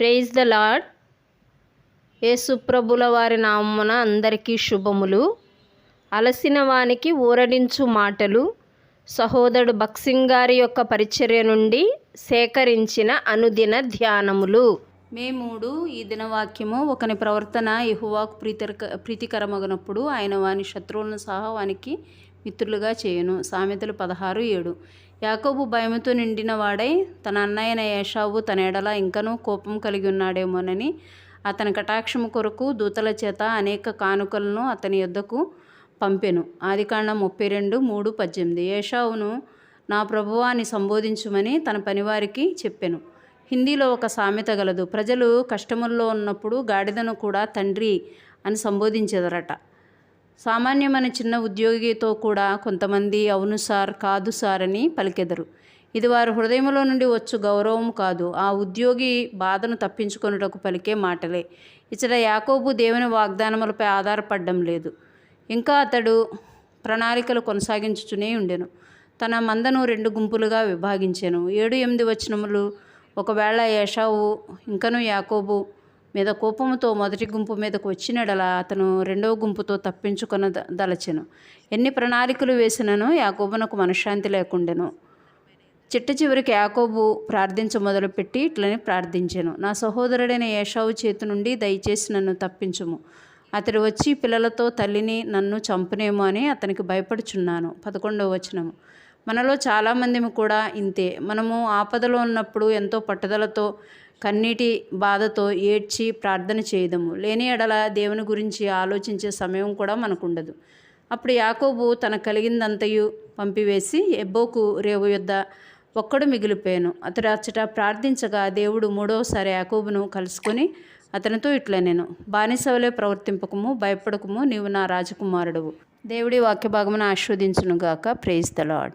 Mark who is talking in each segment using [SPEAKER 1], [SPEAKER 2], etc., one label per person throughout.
[SPEAKER 1] Praise the lord యేసుప్రభుల వారి నామమున అందరికీ శుభములు. అలసిన వానికి ఊరడించు మాటలు. సహోదరుడు బక్సింగ్ గారి యొక్క పరిచర్య నుండి సేకరించిన అనుదిన ధ్యానములు. మే మూడు ఈ దినవాక్యము ఒకని ప్రవర్తన యెహోవాకు ప్రీతికర ప్రీతికరమగినప్పుడు ఆయన వాని శత్రువులను సహా వానికి మిత్రులుగా చేయను. సామెతలు పదహారు ఏడు. యాకోబు భయముతో నిండిన వాడై తన అన్నయ్యన ఏషావు తన ఎడల ఇంకనూ కోపం కలిగి ఉన్నాడేమోనని అతని కటాక్షము కొరకు దూతల చేత అనేక కానుకలను అతని యొద్దకు పంపెను. ఆదికాండం ముప్పై రెండు మూడు పద్దెనిమిది. ఏషావును నా ప్రభువాన్ని సంబోధించుమని తన పనివారికి చెప్పెను. హిందీలో ఒక సామెత గలదు. ప్రజలు కష్టముల్లో ఉన్నప్పుడు గాడిదను కూడా తండ్రి అని సంబోధించెదరట. సామాన్యమైన చిన్న ఉద్యోగితో కూడా కొంతమంది అవును సార్ కాదు సార్ అని పలికెదరు. ఇది వారి హృదయంలో నుండి వచ్చు గౌరవం కాదు. ఆ ఉద్యోగి బాధను తప్పించుకొనుటకు పలికే మాటలే. ఇచ్చట యాకోబు దేవుని వాగ్దానములపై ఆధారపడడం లేదు. ఇంకా అతడు ప్రణాళికలు కొనసాగించుచునే ఉండెను. తన మందను రెండు గుంపులుగా విభాగించాను. ఏడు ఎనిమిది వచనములు. ఒకవేళ యషావు ఇంకను యాకోబు మీద కోపముతో మొదటి గుంపు మీదకు వచ్చినడల అతను రెండవ గుంపుతో తప్పించుకొన దలచెను ఎన్ని ప్రణాళికలు వేసినను యాకోబునకు మనశ్శాంతి లేకుండెను. చిట్ట చివరికి యాకోబు ప్రార్థించ మొదలుపెట్టి ఇట్లని ప్రార్థించాను. నా సహోదరుడైన యేషావు చేతి నుండి దయచేసి నన్ను తప్పించుము. అతడు వచ్చి పిల్లలతో తల్లిని నన్ను చంపునేమో అని అతనికి భయపడుచున్నాను. పదకొండవ వచనము. మనలో చాలామంది కూడా ఇంతే. మనము ఆపదలో ఉన్నప్పుడు ఎంతో పట్టుదలతో కన్నీటి బాధతో ఏడ్చి ప్రార్థన చేయదము. లేని ఎడల దేవుని గురించి ఆలోచించే సమయం కూడా మనకు ఉండదు అప్పుడు యాకోబు తన కలిగిందంతయు పంపివేసి ఎబ్బోకు రేవు యొద్ద ఒక్కడు మిగిలిపోయాను. అతడు అచ్చట ప్రార్థించగా దేవుడు మూడవసారి యాకోబును కలుసుకొని అతనితో ఇట్లా నేను బానిసవలే ప్రవర్తింపకము భయపడకము నీవు నా రాజకుమారుడువు. దేవుడి వాక్య భాగమును ఆస్వాదించునుగాక praise the Lord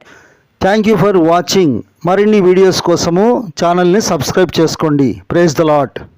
[SPEAKER 2] thank you for watching మరిన్ని వీడియోస్ కోసము ఛానల్ని సబ్స్క్రైబ్ చేసుకోండి. Praise the lot